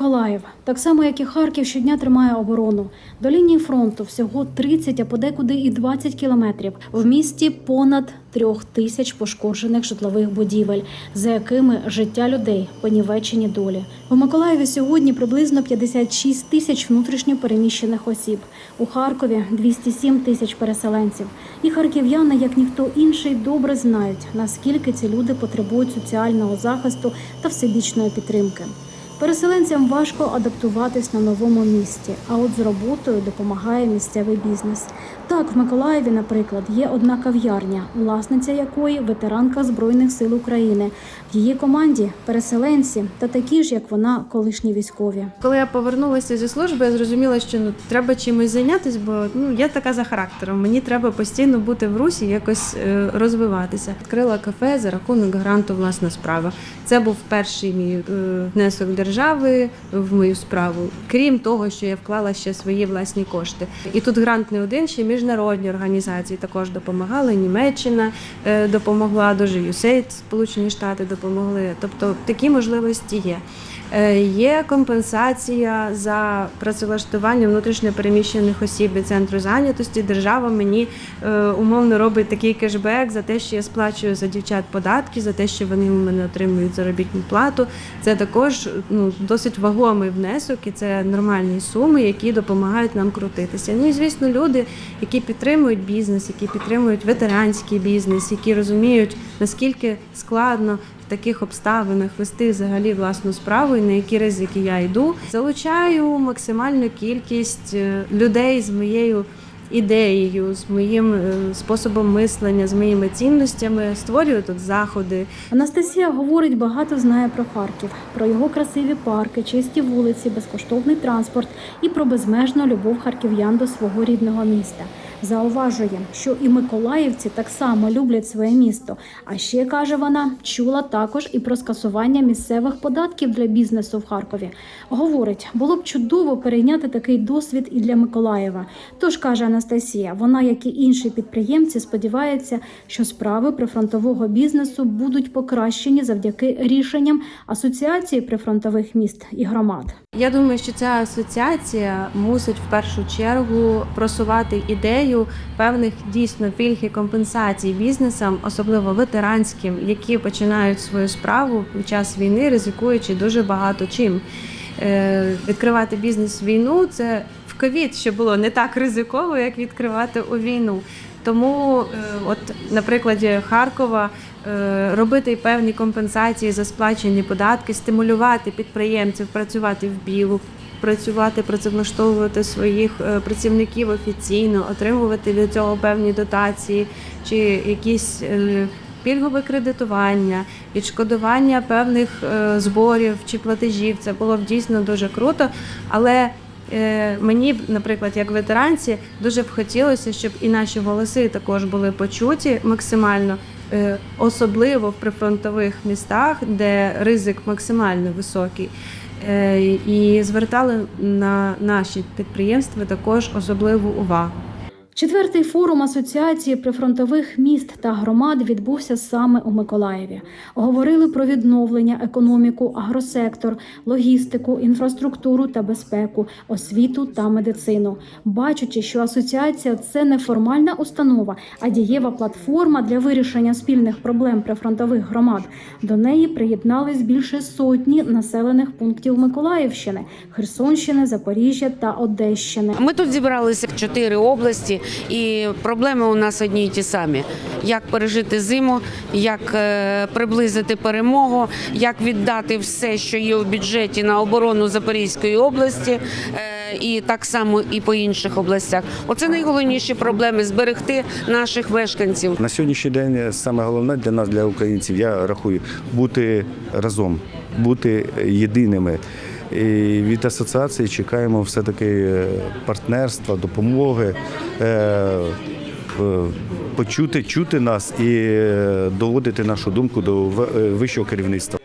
Миколаїв, так само як і Харків, щодня тримає оборону. До лінії фронту всього 30, а подекуди і 20 кілометрів. В місті понад трьох тисяч пошкоджених житлових будівель, за якими життя людей понівечені долі. У Миколаєві сьогодні приблизно 56 тисяч внутрішньо переміщених осіб. У Харкові 207 тисяч переселенців. І харків'яни, як ніхто інший, добре знають, наскільки ці люди потребують соціального захисту та всебічної підтримки. Переселенцям важко адаптуватись на новому місці, а от з роботою допомагає місцевий бізнес. Так, в Миколаєві, наприклад, є одна кав'ярня, власниця якої ветеранка Збройних сил України. В її команді переселенці та такі ж, як вона, колишні військові. Коли я повернулася зі служби, я зрозуміла, що ну треба чимось зайнятися, бо ну я така за характером. Мені треба постійно бути в русі, якось е, розвиватися. Відкрила кафе за рахунок гранту власна справа. Це був перший мій е, внесок держави в мою справу. Крім того, що я вклала ще свої власні кошти. І тут грант не один, ще міжнародні організації також допомагали. Німеччина е, допомогла, дуже USAID, Сполучені Штати допомогли. Тобто такі можливості є. Е, Є компенсація за працевлаштування внутрішньо переміщених осіб від центру зайнятості. Держава мені е, умовно робить такий кешбек за те, що я сплачую за дівчат податки, за те, що вони у мене отримують заробітну плату. Це також ну досить вагомий внесок, і це нормальні суми, які допомагають нам крутитися. Ну і звісно, люди, які підтримують бізнес, які підтримують ветеранський бізнес, які розуміють наскільки складно в таких обставинах вести взагалі власну справу і на які ризики я йду. Залучаю максимальну кількість е, людей з моєю ідеєю, з моїм е, способом мислення, з моїми цінностями. Створюю тут заходи. Анастасія говорить, багато знає про Харків, про його красиві парки, чисті вулиці, безкоштовний транспорт і про безмежну любов харків'ян до свого рідного міста. Зауважує, що і миколаївці так само люблять своє місто. А ще каже вона, чула також і про скасування місцевих податків для бізнесу в Харкові. Говорить, було б чудово перейняти такий досвід і для Миколаєва. Тож каже Анастасія, вона, як і інші підприємці, сподівається, що справи прифронтового бізнесу будуть покращені завдяки рішенням асоціації прифронтових міст і громад. Я думаю, що ця асоціація мусить в першу чергу просувати ідею певних дійсно пільг і компенсацій бізнесам, особливо ветеранським, які починають свою справу під час війни, ризикуючи дуже багато чим. Е, Відкривати бізнес в війну це в ковід, що було не так ризиково, як відкривати у війну. Тому, е, от на прикладі Харкова, е, робити певні компенсації за сплачені податки, стимулювати підприємців працювати в білу, працювати, працевлаштовувати своїх е, працівників офіційно, отримувати від цього певні дотації чи якісь. е, Пільгове кредитування, відшкодування певних е, зборів чи платежів це було б дійсно дуже круто. Але Мені, наприклад, як ветеранці, дуже б хотілося, щоб і наші голоси також були почуті максимально, особливо в прифронтових містах, де ризик максимально високий. Е, І звертали на наші підприємства також особливу увагу. Четвертий форум асоціації прифронтових міст та громад відбувся саме у Миколаєві. Говорили про відновлення, економіку, агросектор, логістику, інфраструктуру та безпеку, освіту та медицину. Бачачи, що асоціація це не формальна установа, а дієва платформа для вирішення спільних проблем прифронтових громад. До неї приєднались більше сотні населених пунктів Миколаївщини, Херсонщини, Запоріжжя та Одещини. Ми тут зібралися в чотири області, і проблеми у нас одні й ті самі: як пережити зиму, як е, приблизити перемогу, як віддати все, що є у бюджеті на оборону Запорізької області, е, і так само і по інших областях. Оце найголовніші проблеми зберегти наших мешканців. На сьогоднішній день саме головне для нас, для українців, я рахую, бути разом, бути єдиними. І від асоціації чекаємо все-таки е, партнерства, допомоги, е, почути, чути нас і е, доводити нашу думку до вищого керівництва.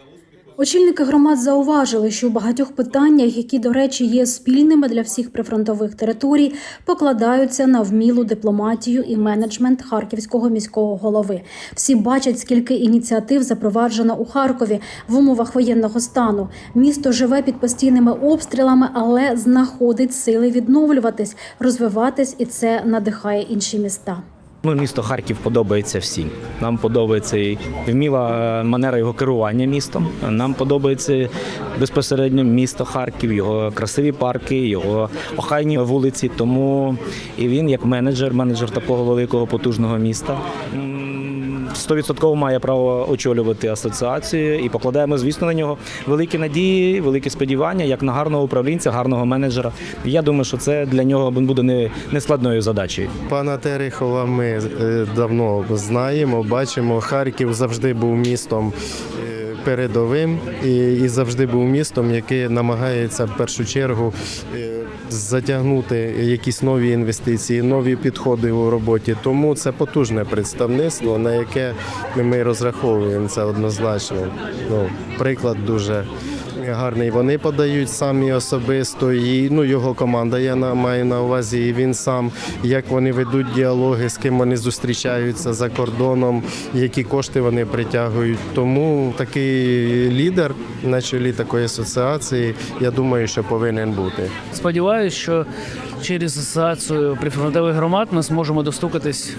Очільники громад зауважили, що у багатьох питаннях, які, до речі, є спільними для всіх прифронтових територій, покладаються на вмілу дипломатію і менеджмент харківського міського голови. Всі бачать, скільки ініціатив запроваджено у Харкові в умовах воєнного стану. Місто живе під постійними обстрілами, але знаходить сили відновлюватись, розвиватись, і це надихає інші міста. Ну, місто Харків подобається всім. Нам подобається і вміла е, манера його керування містом. Нам подобається безпосередньо місто Харків, його красиві парки, його охайні вулиці. Тому і він, як менеджер, менеджер такого великого потужного міста. М, Стовідсотково має право очолювати асоціацію і покладаємо, звісно, на нього великі надії, великі сподівання, як на гарного управлінця, гарного менеджера. Я думаю, що це для нього буде не, не складною задачею. Пана Терехова ми е, давно знаємо, бачимо. Харків завжди був містом е, передовим і, і завжди був містом, яке намагається в першу чергу е, затягнути якісь нові інвестиції, нові підходи у роботі. Тому це потужне представництво, на яке ми розраховуємо. Це однозначно. Ну, приклад дуже. Гарний вони подають самі особисто, і ну його команда я на маю на увазі. І він сам як вони ведуть діалоги, з ким вони зустрічаються за кордоном, які кошти вони притягують. Тому такий лідер на чолі такої асоціації, я думаю, що повинен бути. Сподіваюся, що через асоціацію прифронтових громад ми зможемо достукатись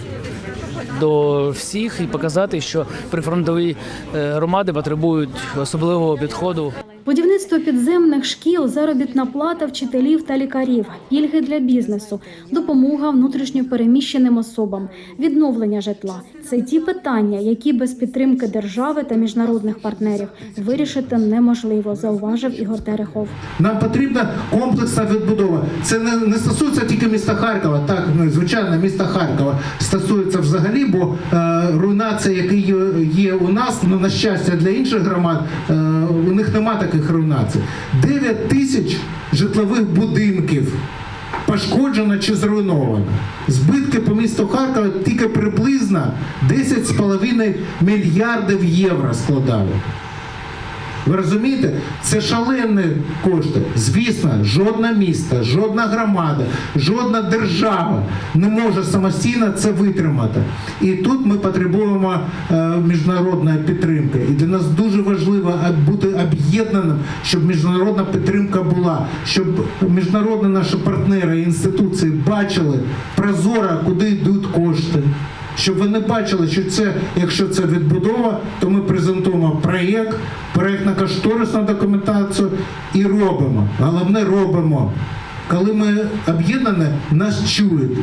до всіх і показати, що прифронтові е, громади потребують особливого підходу. Будівництво підземних шкіл, заробітна плата вчителів та лікарів, пільги для бізнесу, допомога внутрішньо переміщеним особам, відновлення житла це ті питання, які без підтримки держави та міжнародних партнерів вирішити неможливо, зауважив Ігор Терехов. Нам потрібна комплексна відбудова. Це не, не стосується тільки міста Харкова. Так, ну, звичайно, міста Харкова стосується взагалі, бо е, руйнація, яка є, є у нас, ну на щастя для інших громад, е, у них нема таких руйнацій. 9 тисяч житлових будинків. Пошкоджено чи зруйновано. Збитки по місту Харкова тільки приблизно 10,5 мільярдів євро складали. Ви розумієте, це шалені кошти. Звісно, жодне місто, жодна громада, жодна держава не може самостійно це витримати. І тут ми потребуємо е, міжнародної підтримки. І для нас дуже важливо бути об'єднаним, щоб міжнародна підтримка була, щоб міжнародні наші партнери і інституції бачили прозоро, куди йдуть кошти. Щоб ви не бачили, що це, якщо це відбудова, то ми презентуємо проєкт, проєктно-кошторисну документацію і робимо. Головне робимо. Коли ми об'єднані, нас чують,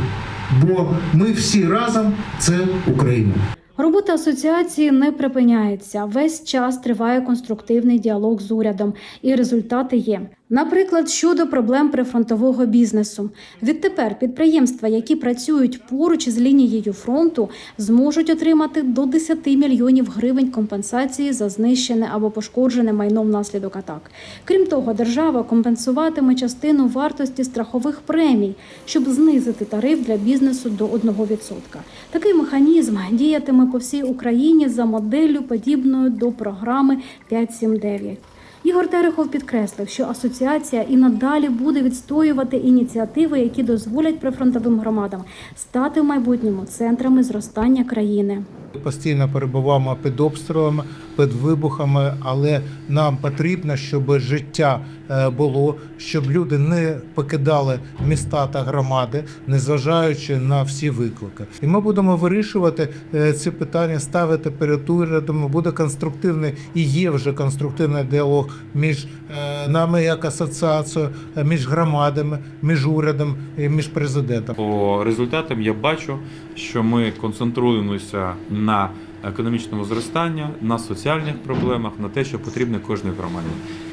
бо ми всі разом це Україна. Робота асоціації не припиняється. Весь час триває конструктивний діалог з урядом, і результати є. Наприклад, щодо проблем прифронтового бізнесу. Відтепер підприємства, які працюють поруч із лінією фронту, зможуть отримати до 10 мільйонів гривень компенсації за знищене або пошкоджене майно внаслідок атак. Крім того, держава компенсуватиме частину вартості страхових премій, щоб знизити тариф для бізнесу до 1%. Такий механізм діятиме по всій Україні за моделлю, подібною до програми 579. Ігор Терехов підкреслив, що асоціація і надалі буде відстоювати ініціативи, які дозволять прифронтовим громадам стати в майбутньому центрами зростання країни. Постійно перебуваємо під обстрілами, під вибухами, але нам потрібно, щоб життя було, щоб люди не покидали міста та громади, незважаючи на всі виклики. І ми будемо вирішувати е, ці питання, ставити перед урядом. Буде конструктивний і є вже конструктивний діалог між е, нами як асоціацією, е, між громадами, між урядом і між президентом. По результатам я бачу, що ми концентруємося на економічному зростання, на соціальних проблемах, на те, що потрібно кожній громаді.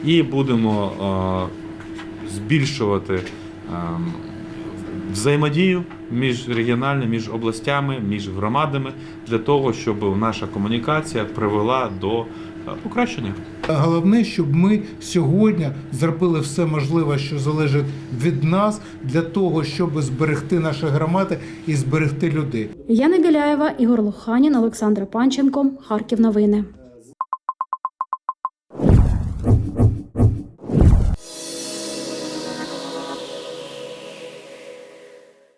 І будемо е, збільшувати е, взаємодію між регіональними, між областями, між громадами для того, щоб наша комунікація привела до покращення. Головне, щоб ми сьогодні зробили все можливе, що залежить від нас, для того, щоб зберегти наші громади і зберегти людей. Яна Галяєва, Ігор Луханін, Олександра Панченко, Харків. Новини.